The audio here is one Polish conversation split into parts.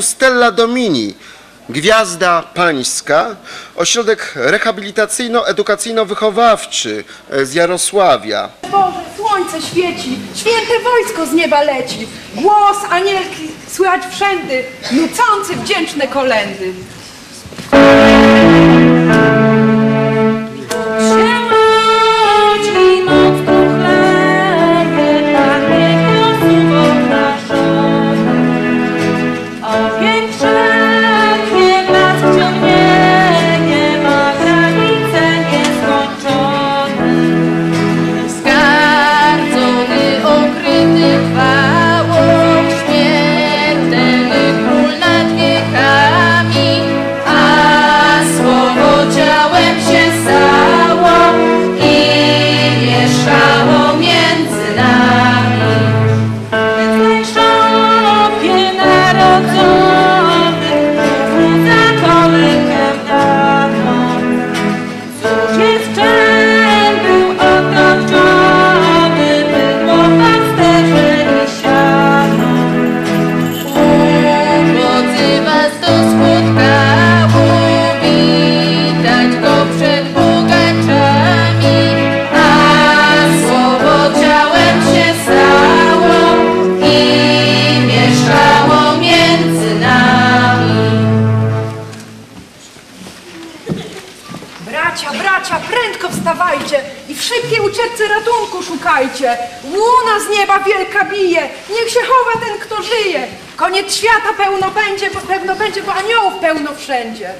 Stella Domini, Gwiazda Pańska, ośrodek rehabilitacyjno-edukacyjno-wychowawczy e, z Jarosławia. Boże, słońce świeci, święte wojsko z nieba leci. Głos anielki słychać wszędy, nucący wdzięczne kolendy. I w szybkiej ucieczce ratunku szukajcie. Łuna z nieba wielka bije, niech się chowa ten, kto żyje. Koniec świata pełno będzie, bo pewno będzie, bo aniołów pełno wszędzie.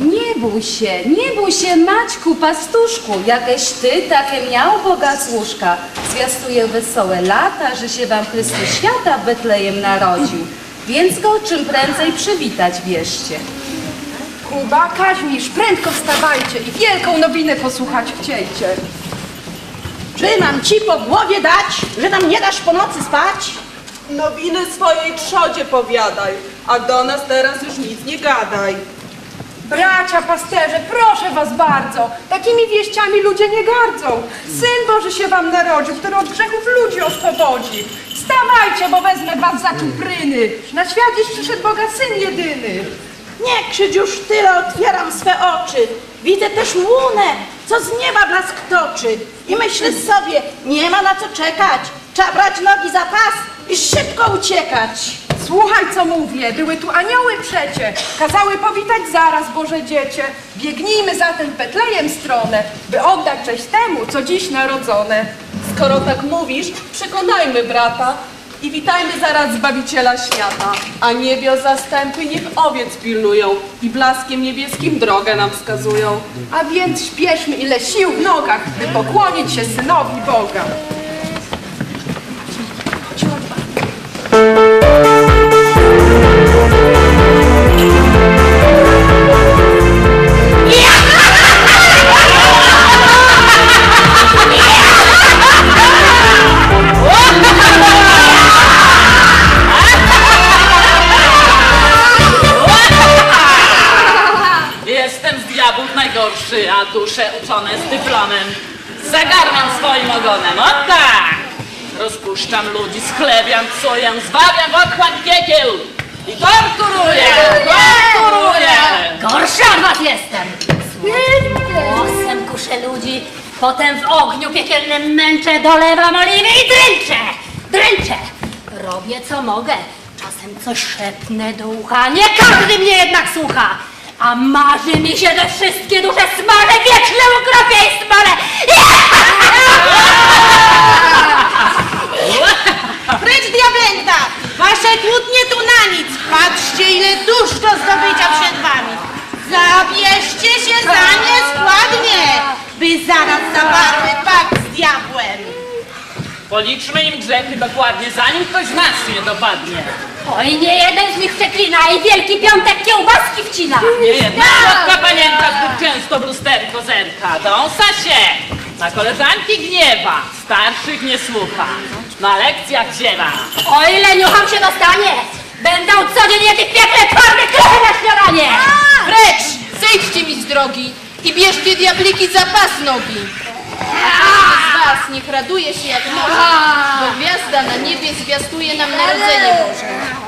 Nie bój się, nie bój się, Maćku, pastuszku, jakeś ty takie miał Boga służka. Zwiastuje wesołe lata, że się wam Chrystus świata w Betlejem narodził. Więc go czym prędzej przywitać bierzcie. Kuba, Kaźmisz, prędko wstawajcie i wielką nowinę posłuchać chciejcie. Czy mam ci po głowie dać, że nam nie dasz po nocy spać? Nowiny swojej trzodzie powiadaj, a do nas teraz już nic nie gadaj. Bracia, pasterze, proszę was bardzo, takimi wieściami ludzie nie gardzą. Syn Boży się wam narodził, który od grzechów ludzi oswobodzi. Wstawajcie, bo wezmę was za kupryny. Na świat dziś przyszedł Boga Syn jedyny. Nie krzycz już tyle, otwieram swe oczy. Widzę też łunę, co z nieba blask toczy. I myślę sobie, nie ma na co czekać. Trzeba brać nogi za pas i szybko uciekać. Słuchaj, co mówię, były tu anioły przecie, kazały powitać zaraz Boże Dziecię. Biegnijmy zatem w Betlejem stronę, by oddać cześć temu, co dziś narodzone. Skoro tak mówisz, przekonajmy brata i witajmy zaraz Zbawiciela świata. A niebios zastępy niech owiec pilnują i blaskiem niebieskim drogę nam wskazują. A więc śpieszmy ile sił w nogach, by pokłonić się Synowi Boga. Najgorszy, a dusze uczone z dyplomem. Zagarniam swoim ogonem, o tak! Rozpuszczam ludzi, sklebiam, psuję, zbawiam w piekieł! I torturuję, torturuję! Gorsza od was jestem! Głosem kuszę ludzi, potem w ogniu piekielnym męczę, dolewam oliwy i dręczę! Dręczę! Robię co mogę, czasem coś szepnę do ucha, nie każdy mnie jednak słucha! A marzy mi się, że wszystkie dusze smale, wieczne okropieństwo, Precz diabłęta! Wasze kłótnie tu na nic! Patrzcie, ile dusz do zdobycia przed wami! Zabierzcie się za nie składnie, by zaraz zawarły pakt z diabłem! Policzmy im grzechy dokładnie, zanim ktoś z nas nie dopadnie. Oj, nie jeden z nich przeklina i Wielki Piątek kiełbaski wcina! Nie jedna słodka panienka zbyt często w lusterko zerka. Dąsa się! Na koleżanki gniewa, starszych nie słucha. Na lekcjach ziewa. Oj, leniucham się dostanie! Będą codziennie tych piekle twarde klechy na śniadanie! Precz! Zejdźcie mi z drogi i bierzcie diabliki za pas nogi. Z was niech raduje się jak może, bo gwiazda na niebie zwiastuje nam narodzenie Boże.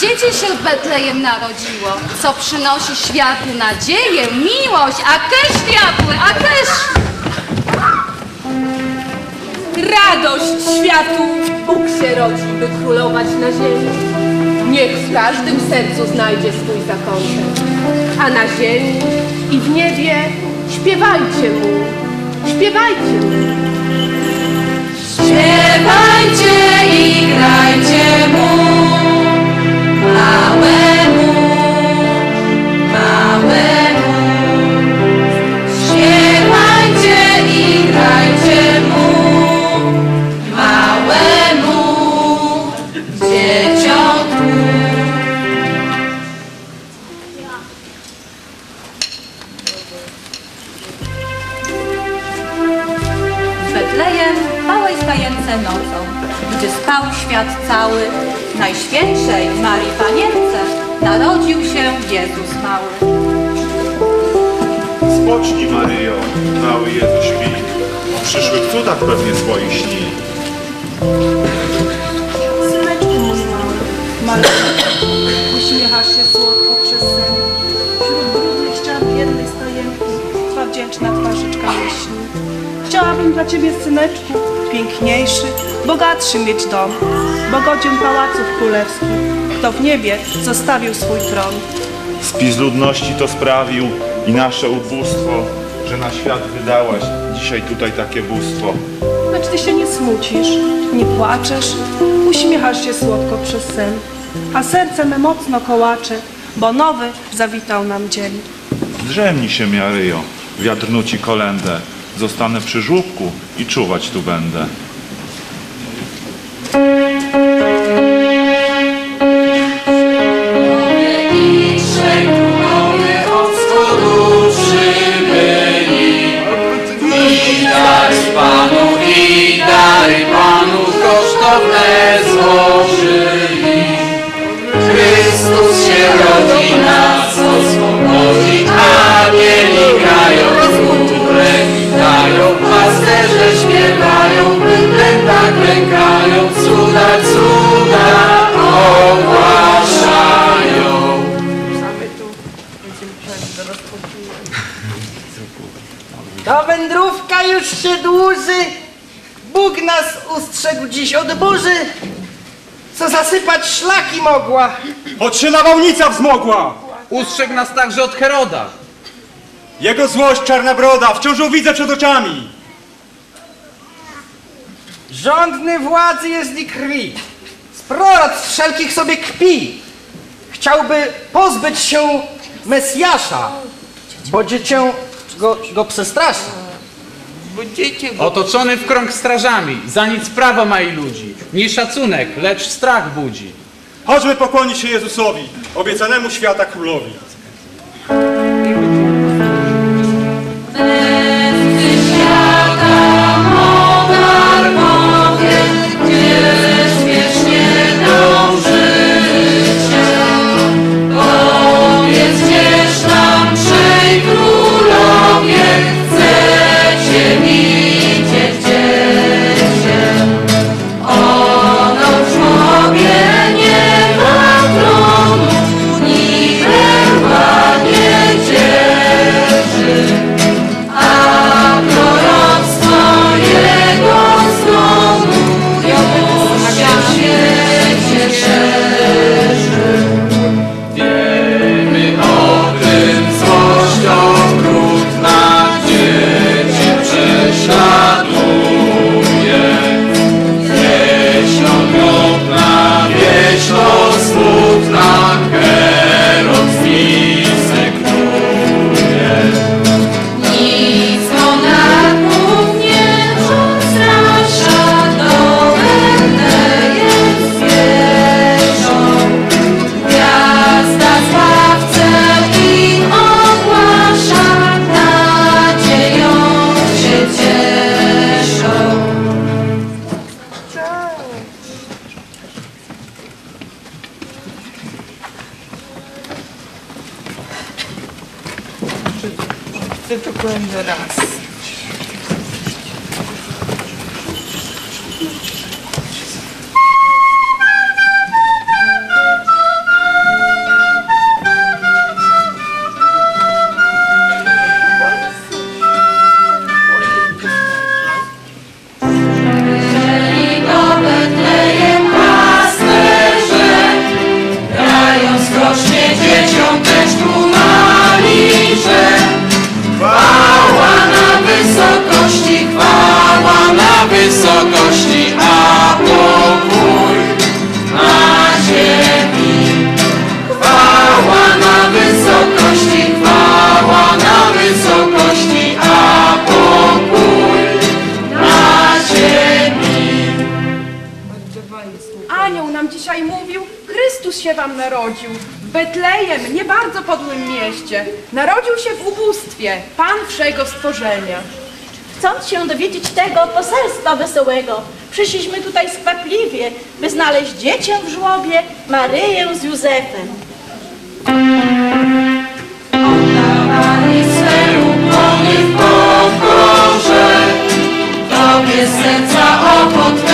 Dziecię się w Betlejem narodziło, co przynosi światu nadzieję, miłość, a też światły, a też... Radość światu Bóg się rodzi, by królować na ziemi. Niech w każdym sercu znajdzie swój zakątek. A na ziemi i w niebie śpiewajcie mu, śpiewajcie mu. Śpiewajcie nocą, gdzie spał świat cały, Najświętszej Marii Panience narodził się Jezus mały. Spocznij, Maryjo, mały Jezus śpi. O przyszłych cudach pewnie swoich śni. Syneczku mój mały, malutki, uśmiechasz się słodko przez sen. Wśród brudnych ścian jednej stajenki, twa wdzięczna twarzyczka myśli. Chciałabym dla ciebie, syneczku, piękniejszy, bogatszy mieć dom, bo godzien pałaców królewskich, kto w niebie zostawił swój tron. Spis ludności to sprawił i nasze ubóstwo, że na świat wydałaś dzisiaj tutaj takie bóstwo. Lecz ty się nie smucisz, nie płaczesz, uśmiechasz się słodko przez sen, a serce me mocno kołacze, bo nowy zawitał nam dzień. Zdrzemnij się, Maryjo, wiatr nuci kolędę. Zostanę przy żłóbku i czuwać tu będę. Ustrzegł dziś od burzy, co zasypać szlaki mogła. Choć nawałnica wzmogła! Ustrzegł nas także od Heroda. Jego złość czarna broda wciąż ją widzę przed oczami. Rządny władzy jest i krwi. Z proroc wszelkich sobie kpi. Chciałby pozbyć się Mesjasza, bo dziecię go, go przestrasza. Otoczony w krąg strażami, za nic prawo ma i ludzi. Nie szacunek, lecz strach budzi. Chodźmy pokłonić się Jezusowi, obiecanemu świata królowi. Nie bardzo podłym mieście. Narodził się w ubóstwie, Pan wszego stworzenia. Chcąc się dowiedzieć tego poselstwa wesołego, przyszliśmy tutaj skwapliwie, by znaleźć dziecię w żłobie, Maryję z Józefem. Swe w pokorze, Tobie serca ochotnego,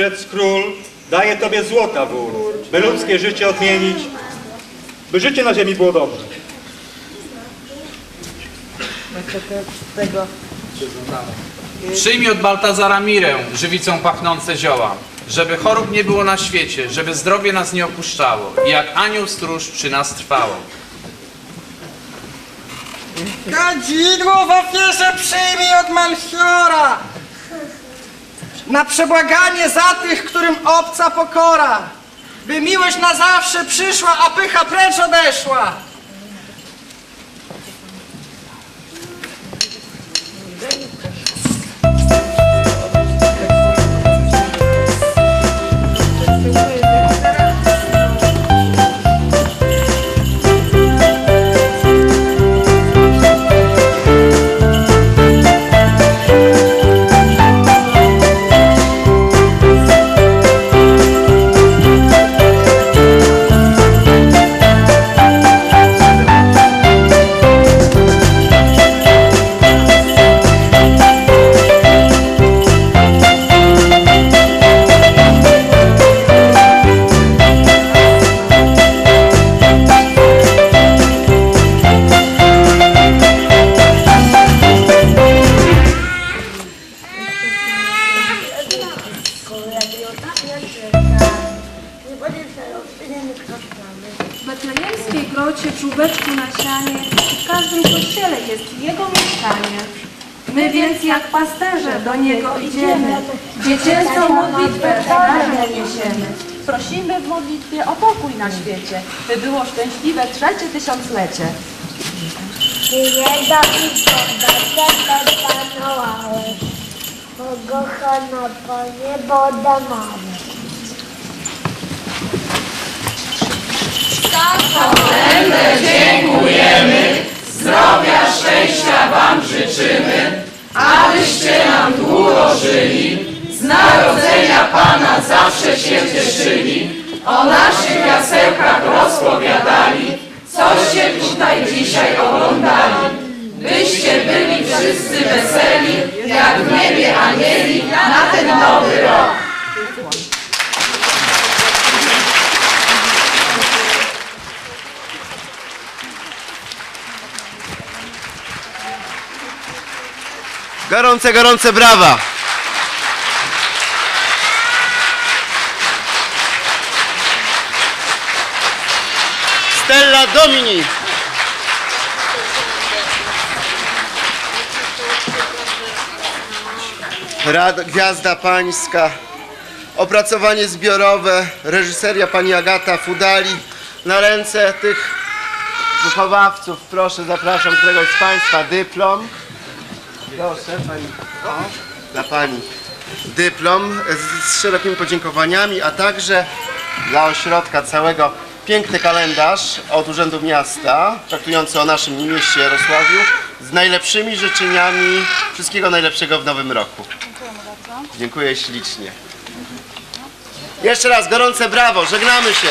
mędrzec, król, daję tobie złota wór, by ludzkie życie odmienić, by życie na ziemi było dobre. Przyjmij od Baltazara mirę, żywicą pachnące zioła, żeby chorób nie było na świecie, żeby zdrowie nas nie opuszczało i jak anioł stróż przy nas trwało. Kadzidło w ofierze przyjmij od Malchiora! Na przebłaganie za tych, którym obca pokora! By miłość na zawsze przyszła, a pycha precz odeszła! Betlejemskiej grocie, w żółbeczku na sianie, w każdym kościele jest jego mieszkanie. My więc jak pasterze do niego idziemy, dziecięcą modlitwę darem niesiemy. Prosimy w modlitwie o pokój na świecie, by było szczęśliwe trzecie tysiąclecie. Nie Dawid, będę panowałeś, pokochana Panie, bo damamy. Kolędę dziękujemy, zdrowia, szczęścia Wam życzymy, abyście nam długo żyli, z narodzenia Pana zawsze się cieszyli, o naszych jasełkach rozpowiadali, coście tutaj dzisiaj oglądali, Byście byli wszyscy weseli, jak w niebie anieli, na ten nowy rok. Gorące, gorące brawa! Stella Domini! Rad, Gwiazda Pańska, opracowanie zbiorowe, reżyseria pani Agata Fudali. Na ręce tych wychowawców proszę, zapraszam któregoś z Państwa dyplom. Proszę pani. Dla pani. Dyplom z, szerokimi podziękowaniami, a także dla ośrodka całego piękny kalendarz od Urzędu Miasta, traktujący o naszym mieście Jarosławiu, z najlepszymi życzeniami wszystkiego najlepszego w nowym roku. Dziękuję ślicznie. Jeszcze raz gorące brawo, żegnamy się.